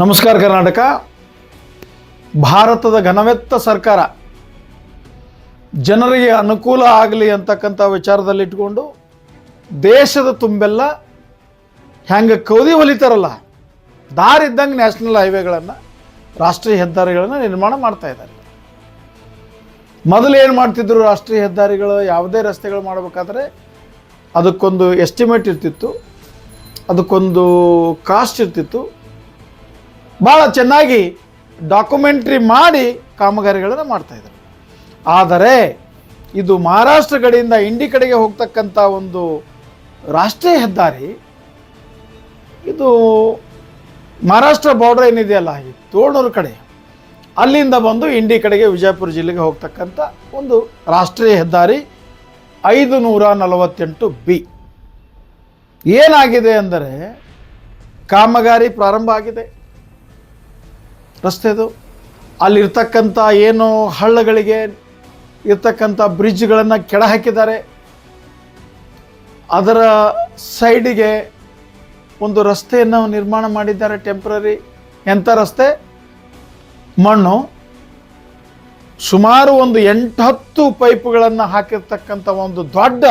ನಮಸ್ಕಾರ ಕರ್ನಾಟಕ. ಭಾರತದ ಘನವೆತ್ತ ಸರ್ಕಾರ ಜನರಿಗೆ ಅನುಕೂಲ ಆಗಲಿ ಅಂತಕ್ಕಂಥ ವಿಚಾರದಲ್ಲಿ ಇಟ್ಕೊಂಡು ದೇಶದ ತುಂಬೆಲ್ಲ ಹೆಂಗೆ ಕೌದಿ ಹೊಲಿತಾರಲ್ಲ ದಾರಿ ಇದ್ದಂಗೆ ನ್ಯಾಷನಲ್ ಹೈವೇಗಳನ್ನು, ರಾಷ್ಟ್ರೀಯ ಹೆದ್ದಾರಿಗಳನ್ನು ನಿರ್ಮಾಣ ಮಾಡ್ತಾ ಇದ್ದಾರೆ. ಮೊದಲು ಏನು ಮಾಡ್ತಿದ್ರು ರಾಷ್ಟ್ರೀಯ ಹೆದ್ದಾರಿಗಳು, ಯಾವುದೇ ರಸ್ತೆಗಳು ಮಾಡಬೇಕಾದ್ರೆ ಅದಕ್ಕೊಂದು ಎಸ್ಟಿಮೇಟ್ ಇರ್ತಿತ್ತು, ಅದಕ್ಕೊಂದು ಕಾಸ್ಟ್ ಇರ್ತಿತ್ತು. ಭಾಳ ಚೆನ್ನಾಗಿ ಡಾಕ್ಯುಮೆಂಟ್ರಿ ಮಾಡಿ ಕಾಮಗಾರಿಗಳನ್ನು ಮಾಡ್ತಾಯಿದ್ದಾರೆ ಆದರೆ ಇದು ಮಹಾರಾಷ್ಟ್ರ ಕಡೆಯಿಂದ ಇಂಡಿ ಕಡೆಗೆ ಹೋಗ್ತಕ್ಕಂಥ ಒಂದು ರಾಷ್ಟ್ರೀಯ ಹೆದ್ದಾರಿ, ಇದು ಮಹಾರಾಷ್ಟ್ರ ಬಾರ್ಡರ್ ಏನಿದೆಯಲ್ಲ, ಈ ತೋಳೂರು ಕಡೆ, ಅಲ್ಲಿಂದ ಬಂದು ಇಂಡಿ ಕಡೆಗೆ ವಿಜಯಪುರ ಜಿಲ್ಲೆಗೆ ಹೋಗ್ತಕ್ಕಂಥ ಒಂದು ರಾಷ್ಟ್ರೀಯ ಹೆದ್ದಾರಿ ಐದು ನೂರ ನಲವತ್ತೆಂಟು ಬಿ. ಏನಾಗಿದೆ ಅಂದರೆ ಕಾಮಗಾರಿ ಪ್ರಾರಂಭ ಆಗಿದೆ. ರಸ್ತೆದು ಅಲ್ಲಿರ್ತಕ್ಕಂಥ ಏನು ಹಳ್ಳಗಳಿಗೆ ಇರ್ತಕ್ಕಂಥ ಬ್ರಿಡ್ಜ್ಗಳನ್ನು ಕೆಳ ಹಾಕಿದ್ದಾರೆ ಅದರ ಸೈಡಿಗೆ ಒಂದು ರಸ್ತೆಯನ್ನು ನಿರ್ಮಾಣ ಮಾಡಿದ್ದಾರೆ ಟೆಂಪ್ರರಿ. ಎಂಥ ರಸ್ತೆ? ಮಣ್ಣು. ಸುಮಾರು ಒಂದು ಎಂಟತ್ತು ಪೈಪ್ಗಳನ್ನು ಹಾಕಿರ್ತಕ್ಕಂಥ ಒಂದು ದೊಡ್ಡ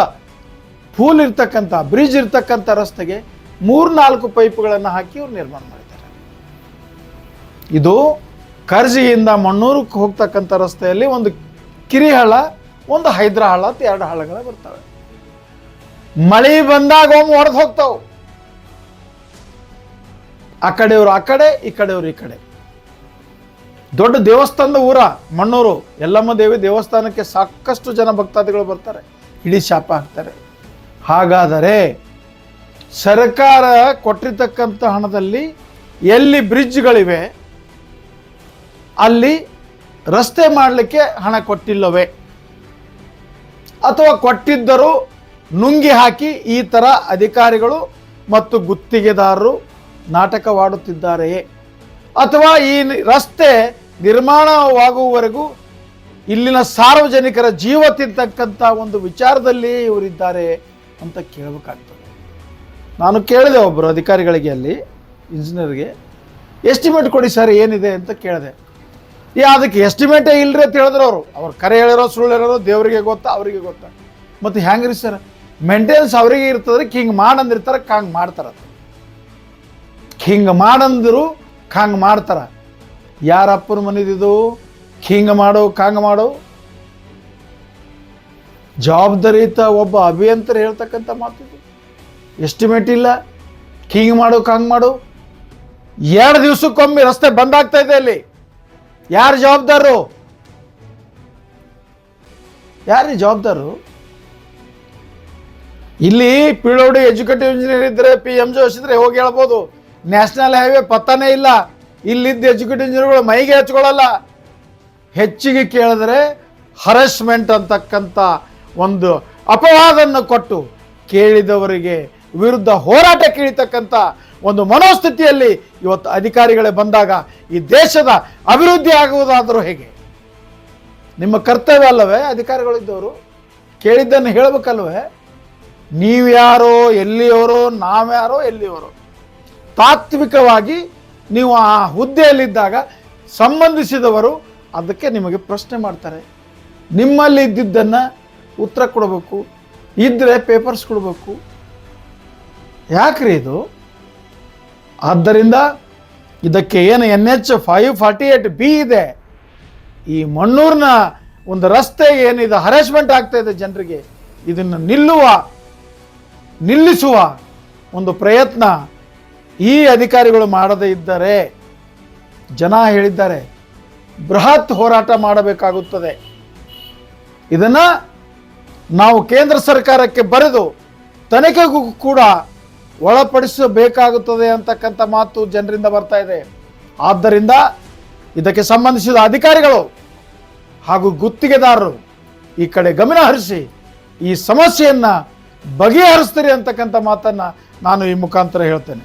ಪೂಲ್ ಇರ್ತಕ್ಕಂಥ, ಬ್ರಿಡ್ಜ್ ಇರ್ತಕ್ಕಂಥ ರಸ್ತೆಗೆ ಮೂರ್ನಾಲ್ಕು ಪೈಪ್ಗಳನ್ನು ಹಾಕಿ ಇವ್ರು ನಿರ್ಮಾಣ ಮಾಡಿದ್ದಾರೆ. ಇದು ಕರ್ಜಿಯಿಂದ ಮಣ್ಣೂರಕ್ಕೆ ಹೋಗ್ತಕ್ಕಂಥ ರಸ್ತೆಯಲ್ಲಿ ಒಂದು ಕಿರಿಹಳ, ಒಂದು ಹೈದ್ರಹಳ ಅಂತ ಎರಡು ಹಳ್ಳಗಳು ಬರ್ತವೆ. ಮಳೆ ಬಂದಾಗ ಒಮ್ಮೆ ಹೊಡೆದು ಹೋಗ್ತಾವೆ. ಆ ಕಡೆಯವರು ಆ ಕಡೆ, ಈ ಕಡೆಯವರು ಈ ಕಡೆ. ದೊಡ್ಡ ದೇವಸ್ಥಾನದ ಊರ, ಮಣ್ಣೂರು, ಯಲ್ಲಮ್ಮ ದೇವಿ ದೇವಸ್ಥಾನಕ್ಕೆ ಸಾಕಷ್ಟು ಜನ ಭಕ್ತಾದಿಗಳು ಬರ್ತಾರೆ. ಇಡೀ ಶಾಪ ಹಾಕ್ತಾರೆ. ಹಾಗಾದರೆ ಸರ್ಕಾರ ಕೊಟ್ಟಿರ್ತಕ್ಕಂಥ ಹಣದಲ್ಲಿ ಎಲ್ಲಿ ಬ್ರಿಡ್ಜ್ಗಳಿವೆ ಅಲ್ಲಿ ರಸ್ತೆ ಮಾಡಲಿಕ್ಕೆ ಹಣ ಕೊಟ್ಟಿಲ್ಲವೇ? ಅಥವಾ ಕೊಟ್ಟಿದ್ದರೂ ನುಂಗಿ ಹಾಕಿ ಈ ಥರ ಅಧಿಕಾರಿಗಳು ಮತ್ತು ಗುತ್ತಿಗೆದಾರರು ನಾಟಕವಾಡುತ್ತಿದ್ದಾರೆಯೇ? ಅಥವಾ ಈ ರಸ್ತೆ ನಿರ್ಮಾಣವಾಗುವವರೆಗೂ ಇಲ್ಲಿನ ಸಾರ್ವಜನಿಕರ ಜೀವ ತಿಂತಕ್ಕಂಥ ಒಂದು ವಿಚಾರದಲ್ಲಿ ಇವರಿದ್ದಾರೆ ಅಂತ ಕೇಳಬೇಕಾಗ್ತದೆ. ನಾನು ಕೇಳಿದೆ ಒಬ್ಬರು ಅಧಿಕಾರಿಗಳಿಗೆ ಅಲ್ಲಿ ಇಂಜಿನಿಯರ್ಗೆ ಎಸ್ಟಿಮೇಟ್ ಕೊಡಿ ಸರ್ ಏನಿದೆ ಅಂತ ಕೇಳಿದೆ. ಈ ಅದಕ್ಕೆ ಎಸ್ಟಿಮೇಟೇ ಇಲ್ಲರಿ ಅಂತ ಹೇಳಿದ್ರು ಅವರು. ಅವ್ರು ಕರೆ ಹೇಳಿರೋ ಸುಳ್ಳು ಹೇಳಿರೋ ದೇವರಿಗೆ ಗೊತ್ತಾ, ಅವರಿಗೆ ಗೊತ್ತಾ? ಮತ್ತು ಹ್ಯಾಂಗ್ರಿ ಸರ್ ಮೆಂಟೆನ್ಸ್ ಅವರಿಗೆ ಇರ್ತದ್ರೆ ಹಿಂಗೆ ಮಾಡಂದಿರ್ತಾರೆ, ಕಾಂಗ್ ಮಾಡ್ತಾರ. ಹಿಂಗೆ ಮಾಡಂದ್ರು, ಕಾಂಗ್ ಮಾಡ್ತಾರ. ಯಾರಪ್ಪನ ಮನಿದಿದು ಹಿಂಗೆ ಮಾಡೋ, ಕಾಂಗ್ ಮಾಡೋ? ಜವಾಬ್ದಾರಿಯುತ ಒಬ್ಬ ಅಭಿಯಂತರ ಹೇಳ್ತಕ್ಕಂಥ ಮಾತು ಎಸ್ಟಿಮೇಟ್ ಇಲ್ಲ. ಹಿಂಗೆ ಮಾಡು, ಕಾಂಗ್ ಮಾಡು? ಎರಡು ದಿವಸಕ್ಕೊಮ್ಮೆ ರಸ್ತೆ ಬಂದ್ ಆಗ್ತಾ ಇದೆ ಅಲ್ಲಿ. ಯಾರು ಜವಾಬ್ದಾರರು ಯಾರು ಜವಾಬ್ದಾರರು ಇಲ್ಲಿ ಪಿಳೋಡಿ ಎಜುಕೇಟಿವ್ ಇಂಜಿನಿಯರ್ ಇದ್ರೆ ಪಿ ಎಂ ಜೋಶ್ ಇದ್ರೆ ಹೋಗಿ ಹೇಳ್ಬೋದು. ನ್ಯಾಷನಲ್ ಹೈವೇ ಪತ್ತಾನೇ ಇಲ್ಲ. ಇಲ್ಲಿದ್ದ ಎಜುಕೇಟಿವ್ ಇಂಜಿನಿಯರ್ಗಳು ಮೈಗೆ ಹಚ್ಕೊಳ್ಳಲ್ಲ. ಹೆಚ್ಚಿಗೆ ಕೇಳಿದ್ರೆ ಹರಸ್ಮೆಂಟ್ ಅಂತಕ್ಕಂಥ ಒಂದು ಅಪವಾದನ್ನು ಕೊಟ್ಟು ಕೇಳಿದವರಿಗೆ ವಿರುದ್ಧ ಹೋರಾಟ ಕೇಳಿತಕ್ಕಂಥ ಒಂದು ಮನೋಸ್ಥಿತಿಯಲ್ಲಿ ಇವತ್ತು ಅಧಿಕಾರಿಗಳೇ ಬಂದಾಗ ಈ ದೇಶದ ಅಭಿವೃದ್ಧಿ ಆಗುವುದಾದರೂ ಹೇಗೆ? ನಿಮ್ಮ ಕರ್ತವ್ಯ ಅಲ್ಲವೇ ಅಧಿಕಾರಿಗಳಿದ್ದವರು ಕೇಳಿದ್ದನ್ನು ಹೇಳಬೇಕಲ್ವೇ? ನೀವ್ಯಾರೋ ಎಲ್ಲಿಯವರೋ ನಾವ್ಯಾರೋ ಎಲ್ಲಿಯವರು. ತಾತ್ವಿಕವಾಗಿ ನೀವು ಆ ಹುದ್ದೆಯಲ್ಲಿದ್ದಾಗ ಸಂಬಂಧಿಸಿದವರು ಅದಕ್ಕೆ ನಿಮಗೆ ಪ್ರಶ್ನೆ ಮಾಡ್ತಾರೆ. ನಿಮ್ಮಲ್ಲಿ ಇದ್ದಿದ್ದನ್ನು ಉತ್ತರ ಕೊಡಬೇಕು. ಇದ್ದರೆ ಪೇಪರ್ಸ್ ಕೊಡಬೇಕು. ಯಾಕ್ರಿ ಇದು? ಆದ್ದರಿಂದ ಇದಕ್ಕೆ ಏನು N H five forty eight B ಇದೆ. ಈ ಮಣ್ಣೂರಿನ ಒಂದು ರಸ್ತೆ ಏನಿದೆ ಹರಾಸ್ಮೆಂಟ್ ಆಗ್ತಾ ಇದೆ ಜನರಿಗೆ. ಇದನ್ನು ನಿಲ್ಲುವ, ನಿಲ್ಲಿಸುವ ಒಂದು ಪ್ರಯತ್ನ ಈ ಅಧಿಕಾರಿಗಳು ಮಾಡದೇ ಇದ್ದರೆ, ಜನ ಹೇಳಿದ್ದಾರೆ, ಬೃಹತ್ ಹೋರಾಟ ಮಾಡಬೇಕಾಗುತ್ತದೆ. ಇದನ್ನು ನಾವು ಕೇಂದ್ರ ಸರ್ಕಾರಕ್ಕೆ ಬರೆದು, ತನಿಖೆಗೂ ಕೂಡ ಒಳಪಡಿಸಬೇಕಾಗುತ್ತದೆ ಅಂತಕ್ಕಂಥ ಮಾತು ಜನರಿಂದ ಬರ್ತಾ ಇದೆ. ಆದ್ದರಿಂದ ಇದಕ್ಕೆ ಸಂಬಂಧಿಸಿದ ಅಧಿಕಾರಿಗಳು ಹಾಗೂ ಗುತ್ತಿಗೆದಾರರು ಈ ಕಡೆ ಗಮನ ಹರಿಸಿ ಈ ಸಮಸ್ಯೆಯನ್ನು ಬಗೆಹರಿಸ್ತೀರಿ ಅಂತಕ್ಕಂಥ ಮಾತನ್ನು ನಾನು ಈ ಮುಖಾಂತರ ಹೇಳ್ತೇನೆ.